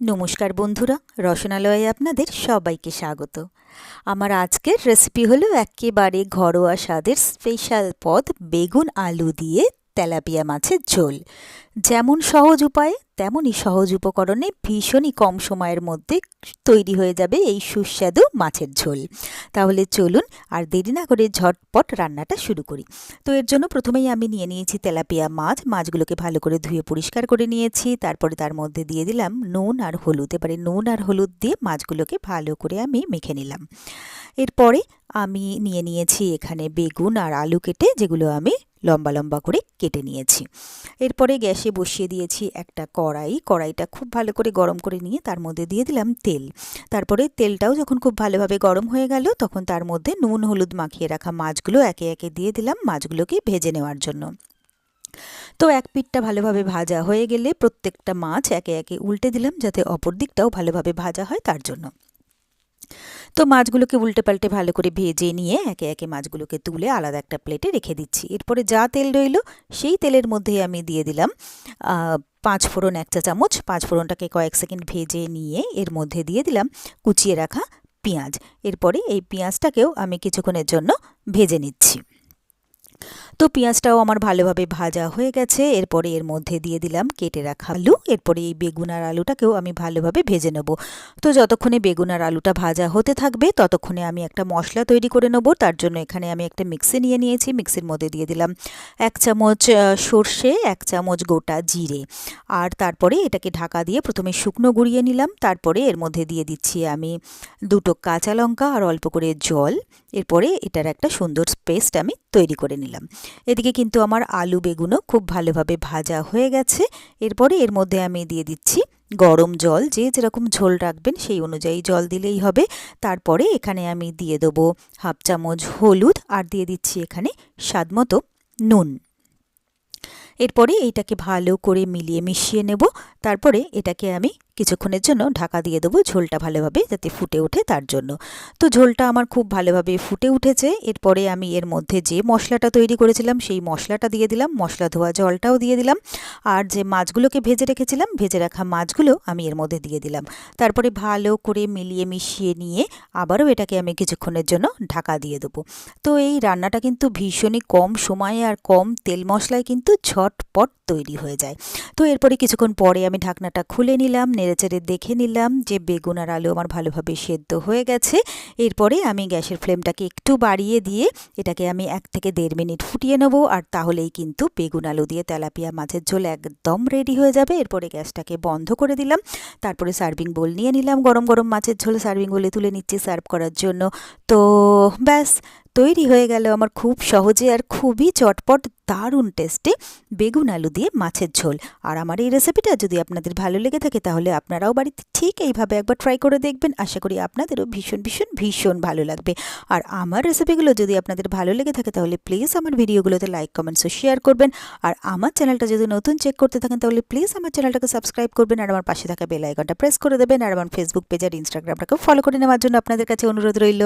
নমস্কার বন্ধুরা, রসনালয়ে আপনাদের সবাইকে স্বাগত। আমার আজকের রেসিপি হলো একেবারে ঘরোয়া স্বাদের স্পেশাল পদ বেগুন আলু দিয়ে তেলাপিয়া মাছের ঝোল। যেমন সহজ উপায়ে, তেমনই সহজ উপকরণে ভীষণই কম সময়ের মধ্যে তৈরি হয়ে যাবে এই সুস্বাদু মাছের ঝোল। তাহলে চলুন আর দেরি না করে ঝটপট রান্নাটা শুরু করি। তো এর জন্য প্রথমেই আমি নিয়ে নিয়েছি তেলাপিয়া মাছ। মাছগুলোকে ভালো করে ধুয়ে পরিষ্কার করে নিয়েছি। তারপরে তার মধ্যে দিয়ে দিলাম নুন আর হলুদ। এবারে নুন আর হলুদ দিয়ে মাছগুলোকে ভালো করে আমি মেখে নিলাম। এরপরে আমি নিয়ে নিয়েছি এখানে বেগুন আর আলু কেটে যেগুলো আমি লম্বা লম্বা করে কেটে নিয়েছি। এরপরে গ্যাসে বসিয়ে দিয়েছি একটা কড়াই। কড়াইটা খুব ভালো করে গরম করে নিয়ে তার মধ্যে দিয়ে দিলাম তেল। তারপরে তেলটাও যখন খুব ভালোভাবে গরম হয়ে গেল, তখন তার মধ্যে নুন, হলুদ মাখিয়ে রাখা মাছগুলো একে একে দিয়ে দিলাম মাছগুলোকে ভেজে নেওয়ার জন্য। তো এক পিঠটা ভালোভাবে ভাজা হয়ে গেলে প্রত্যেকটা মাছ একে একে উল্টে দিলাম যাতে অপর দিকটাও ভালোভাবে ভাজা হয় তার জন্য। তো মাছগুলোকে উল্টে পাল্টে ভালো করে ভেজে নিয়ে একে একে মাছগুলোকে তুলে আলাদা একটা প্লেটে রেখে দিচ্ছি। এরপরে যা তেল রইল, সেই তেলের মধ্যে আমি দিয়ে দিলাম পাঁচ ফোড়ন, এক চা চামচ। পাঁচ ফোড়নটাকে কয়েক সেকেন্ড ভেজে নিয়ে এর মধ্যে দিয়ে দিলাম কুচিয়ে রাখা পেঁয়াজ। এরপরে এই পেঁয়াজটাকেও আমি কিছুক্ষণের জন্য ভেজে নিচ্ছি। তো পেঁয়াজটাও আমার ভালোভাবে ভাজা হয়ে গেছে। এরপরে এর মধ্যে দিয়ে দিলাম কেটে রাখা আলু। এরপরে এই বেগুন আর আলুটাকেও আমি ভালোভাবে ভেজে নেব। তো যতক্ষণে বেগুন আর আলুটা ভাজা হতে থাকবে, ততক্ষণে আমি একটা মশলা তৈরি করে নেব। তার জন্য এখানে আমি একটা মিক্সি নিয়ে নিয়েছি। মিক্সির মধ্যে দিয়ে দিলাম এক চামচ সর্ষে, এক চামচ গোটা জিরে। আর তারপরে এটাকে ঢাকা দিয়ে প্রথমে শুকনো গুঁড়িয়ে নিলাম। তারপরে এর মধ্যে দিয়ে দিচ্ছি আমি দুটো কাঁচা লঙ্কা আর অল্প করে জল। এরপরে এটার একটা সুন্দর পেস্ট আমি তৈরি করে নিলাম। এদিকে কিন্তু আমার আলু বেগুনও খুব ভালোভাবে ভাজা হয়ে গেছে। এরপরে এর মধ্যে আমি দিয়ে দিচ্ছি গরম জল, যে যেরকম ঝোল রাখবেন সেই অনুযায়ী জল দিলেই হবে। তারপরে এখানে আমি দিয়ে দেবো হাফ চামচ হলুদ আর দিয়ে দিচ্ছি এখানে স্বাদমতো নুন। এরপরে এইটাকে ভালো করে মিলিয়ে মিশিয়ে নেব। তারপরে এটাকে আমি কিছুক্ষণের জন্য ঢাকা দিয়ে দেবো ঝোলটা ভালোভাবে যাতে ফুটে ওঠে তার জন্য। তো ঝোলটা আমার খুব ভালোভাবে ফুটে উঠেছে। এরপরে আমি এর মধ্যে যে মশলাটা তৈরি করেছিলাম সেই মশলাটা দিয়ে দিলাম, মশলা ধোয়া জলটাও দিয়ে দিলাম। আর যে মাছগুলোকে ভেজে রেখেছিলাম, ভেজে রাখা মাছগুলো আমি এর মধ্যে দিয়ে দিলাম। তারপরে ভালো করে মিলিয়ে মিশিয়ে নিয়ে আবারও এটাকে আমি কিছুক্ষণের জন্য ঢাকা দিয়ে দেবো। তো এই রান্নাটা কিন্তু ভীষণই কম সময়ে আর কম তেল মশলায় কিন্তু ঝটপট তৈরি হয়ে যায়। তো এরপরে কিছুক্ষণ পরে আমি ঢাকনাটা খুলে নিলাম নেড়েচেড়ে দেখে নিলাম যে বেগুন আর আলু আমার ভালোভাবে সেদ্ধ হয়ে গেছে। এরপরে আমি গ্যাসের ফ্লেমটাকে একটু বাড়িয়ে দিয়ে এটাকে আমি এক থেকে দেড় মিনিট ফুটিয়ে নেব আর তাহলেই কিন্তু বেগুন, আলু দিয়ে তেলাপিয়া মাছের ঝোল একদম রেডি হয়ে যাবে। এরপরে গ্যাসটাকে বন্ধ করে দিলাম। তারপরে সার্ভিং বোল নিয়ে নিলাম। গরম গরম মাছের ঝোল সার্ভিং বোলে তুলে নিচ্ছি সার্ভ করার জন্য। তো ব্যাস তৈরি হয়ে গেল আমার খুব সহজে আর খুবই চটপট, দারুণ টেস্টে বেগুন আলু দিয়ে মাছের ঝোল। আর আমার এই রেসিপিটা যদি আপনাদের ভালো লেগে থাকে তাহলে আপনারাও বাড়িতে ঠিক এইভাবে একবার ট্রাই করে দেখবেন। আশা করি আপনাদেরও ভীষণ ভীষণ ভীষণ ভালো লাগবে। আর আমার রেসিপিগুলো যদি আপনাদের ভালো লেগে থাকে তাহলে প্লিজ আমার ভিডিওগুলোতে লাইক কমেন্টস শেয়ার করবেন। আর আমার চ্যানেলটা যদি নতুন চেক করতে থাকেন তাহলে প্লিজ আমার চ্যানেলটাকে সাবস্ক্রাইব করবেন। আর আমার পাশে থাকা বেল আইকনটা প্রেস করে দেবেন। আর আমার ফেসবুক পেজ আর ইনস্টাগ্রামটাকেও ফলো করে নেওয়ার জন্য আপনাদের কাছে অনুরোধ রইল।